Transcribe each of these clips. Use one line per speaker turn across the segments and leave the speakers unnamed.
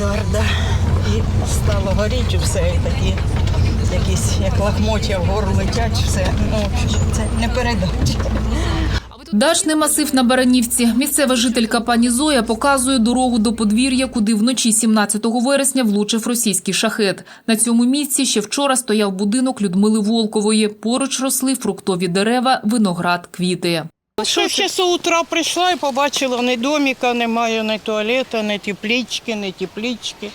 Едварда. І стало горіти все, і такі якісь, як лахмоття вгору летять, все. Ну, це не передати.
Дачний масив на Баранівці. Місцева жителька пані Зоя показує дорогу до подвір'я, куди вночі 17 вересня влучив російський шахет. На цьому місці ще вчора стояв будинок Людмили Волкової. Поруч росли фруктові дерева, виноград, квіти.
Що ще з утра прийшла і побачила, ні доміка немає, ні туалета, ні теплічки, ні теплічки.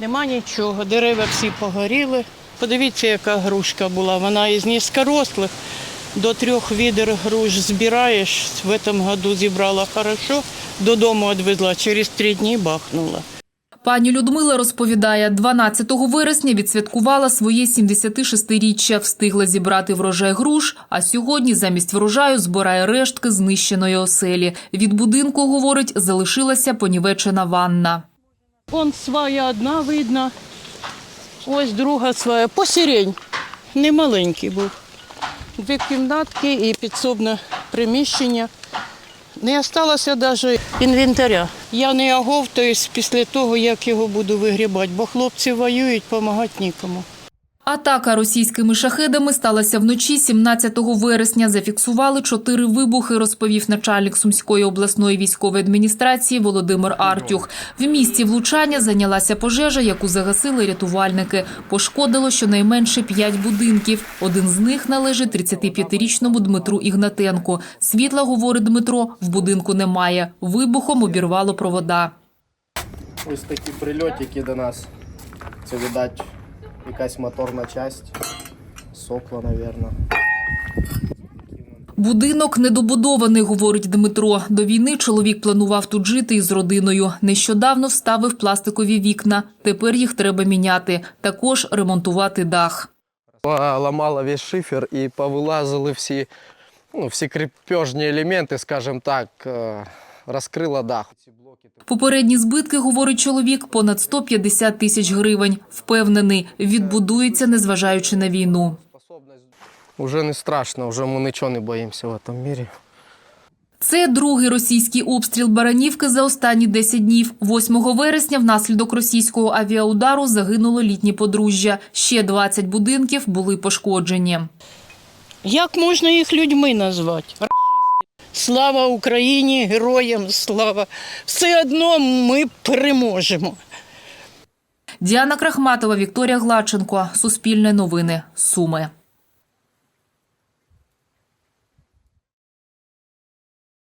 Нема нічого. Дерева всі погоріли. Подивіться, яка грушка була. Вона із низькорослих до трьох відер груш збираєш. В цьому году зібрала хорошо, додому відвезла, через три дні бахнула.
Пані Людмила розповідає, 12 вересня відсвяткувала своє 76-річчя, встигла зібрати врожай груш, а сьогодні замість врожаю збирає рештки знищеної оселі. Від будинку, говорить, залишилася понівечена ванна.
Вон свая одна видно, ось друга своя. Посірень. Не маленький був. Дві кімнатки і підсобне приміщення. Не залишилося навіть інвентаря. Я не оговтаюсь після того, як його буду вигрібати, бо хлопці воюють, допомагати нікому.
Атака російськими шахедами сталася вночі 17 вересня. Зафіксували чотири вибухи, розповів начальник Сумської обласної військової адміністрації Володимир Артюх. В місті влучання зайнялася пожежа, яку загасили рятувальники. Пошкодило щонайменше п'ять будинків. Один з них належить 35-річному Дмитру Ігнатенку. Світла, говорить Дмитро, в будинку немає. Вибухом обірвало провода.
Ось такі прильотики до нас. Це, видать, якась моторна часть. Сопла, напевно.
Будинок недобудований, говорить Дмитро. До війни чоловік планував тут жити із родиною. Нещодавно вставив пластикові вікна. Тепер їх треба міняти. Також ремонтувати дах.
Ламала весь шифер і повилазили всі, ну, всі крепежні елементи, скажімо так, розкрила дах. Ці блоки
Попередні збитки, говорить чоловік, понад 150 тисяч гривень. Впевнений, відбудується, незважаючи на війну.
Уже не страшно, вже ми нічого не боїмося в цьому світі.
Це другий російський обстріл Баранівки за останні 10 днів. 8 вересня внаслідок російського авіаудару загинуло літнє подружжя. Ще 20 будинків були пошкоджені.
Як можна їх людьми назвати? Слава Україні, героям слава! Все одно ми переможемо.
Діана Крахматова, Вікторія Гладченко. Суспільне новини. Суми.